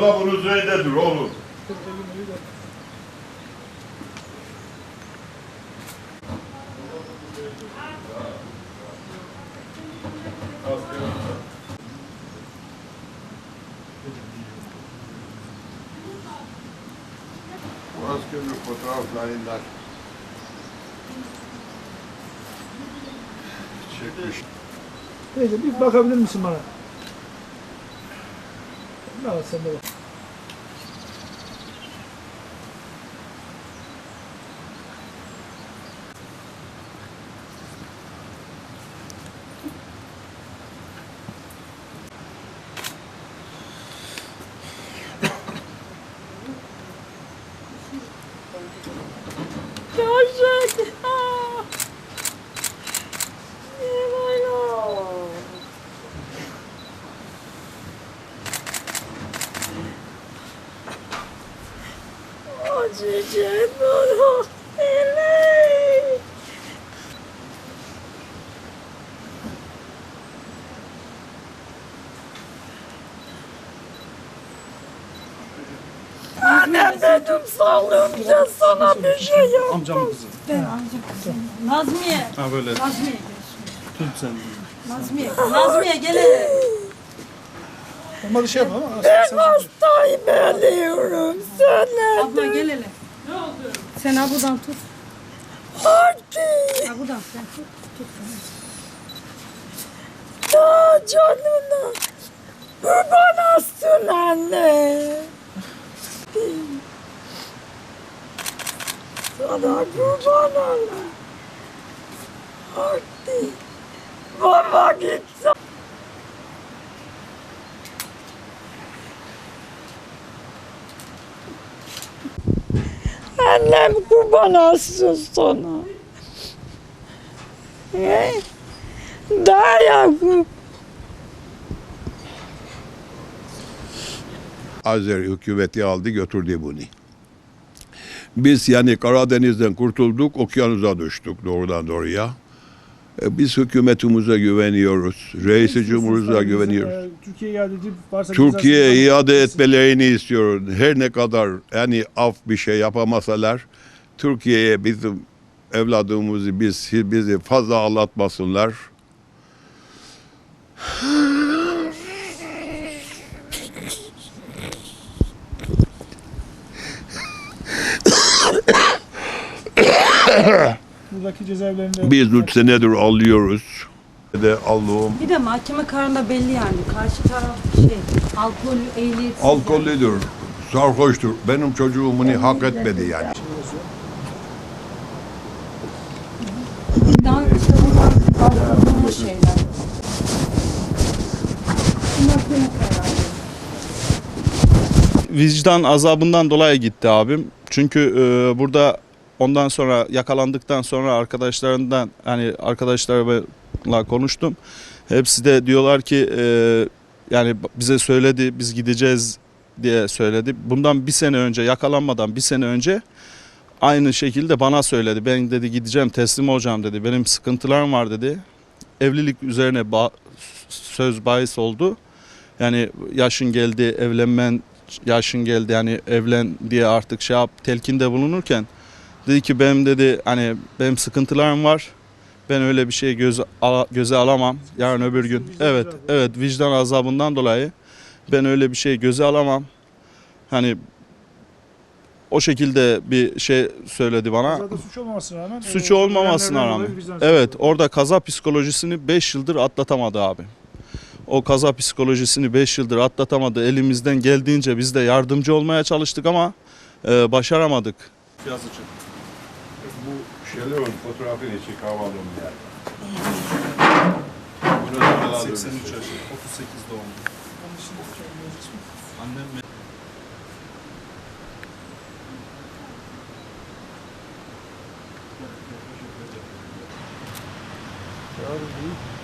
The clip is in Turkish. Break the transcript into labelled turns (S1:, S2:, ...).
S1: Allah bunun üzerindedir oğlum. Bu askerlik fotoğraflarından çekmiş.
S2: Neyse bir bakabilir misin bana? Ne var sende bak.
S3: Gerçek. Ah. Niye böyle oldu? Acıcık bunu. Eley. Annem dedim sallıyormuşa sana bir şey yap.
S4: Amcamın kızı.
S3: Ben amca kızım. Nazmiye.
S4: Ha böyle
S3: Nazmiye.
S4: tüm sen.
S3: Nazmiye. Nazmiye gel hele.
S2: Olmadı şey yapma ama.
S3: Ben
S2: sen-
S3: hastayım ölüyorum. Sen
S5: Abla
S3: nerede?
S5: gel hele. Ne oldu? Sen ha buradan tut.
S3: Hadi.
S5: Ha buradan sen tut. Tut.
S3: Ya canına. Kurban olsun anne. Sana kurban olayım. Hadi. Baba git. Annem kurban olsun sana. He? Daha yavrum.
S1: Azeri hükümeti aldı götürdü bunu. Biz yani Karadeniz'den kurtulduk, okyanusa düştük doğrudan doğruya. E, Biz hükümetimize güveniyoruz, reisi cumhurumuza güveniyoruz.
S2: Eğer Türkiye iade edip varsa
S1: Türkiye'ye
S2: cezasını-
S1: iade etmelerini istiyorum. Her ne kadar yani af bir şey yapamasalar, Türkiye'ye bizim evladımızı biz bizi fazla ağlatmasınlar.
S2: Buradaki cezaevlerinde
S1: Biz üç senedir alıyoruz. De Allah'ım
S5: Bir de mahkeme kararında belli yani. Karşı taraf şey, alkol, ehliyetsiz.
S1: alkollüdür, sarhoştur. Benim çocuğum bunu hak etmedi yani.
S5: Daha işte bunlar şeyler.
S4: Vicdan azabından dolayı gitti abim. Çünkü e, burada ondan sonra yakalandıktan sonra arkadaşlarından hani arkadaşlarla konuştum. Hepsi de diyorlar ki e, yani bize söyledi biz gideceğiz diye söyledi. Bundan bir sene önce yakalanmadan bir sene önce aynı şekilde bana söyledi. Ben dedi gideceğim teslim olacağım dedi. Benim sıkıntılarım var dedi. Evlilik üzerine ba- söz bahis oldu. Yani yaşın geldi evlenmen yaşın geldi yani evlen diye artık şey yap telkinde bulunurken dedi ki benim dedi hani benim sıkıntılarım var. Ben öyle bir şey göze, ala- göze alamam yarın öbür gün. Evet evet vicdan azabından dolayı ben öyle bir şey göze alamam. Hani o şekilde bir şey söyledi bana.
S2: Zaten suç olmamasına rağmen.
S4: Suç
S2: e,
S4: olmamasına
S2: ölenlerden
S4: rağmen. Evet orada kaza psikolojisini 5 yıldır atlatamadı abi. O kaza psikolojisini 5 yıldır atlatamadı. Elimizden geldiğince biz de yardımcı olmaya çalıştık ama e, başaramadık. Yazıcı.
S1: Bu şeylerin fotoğrafını. Bunu da alalım.
S4: 83 yaşı, 38 doğumlu. Annem
S2: Ya, iyi.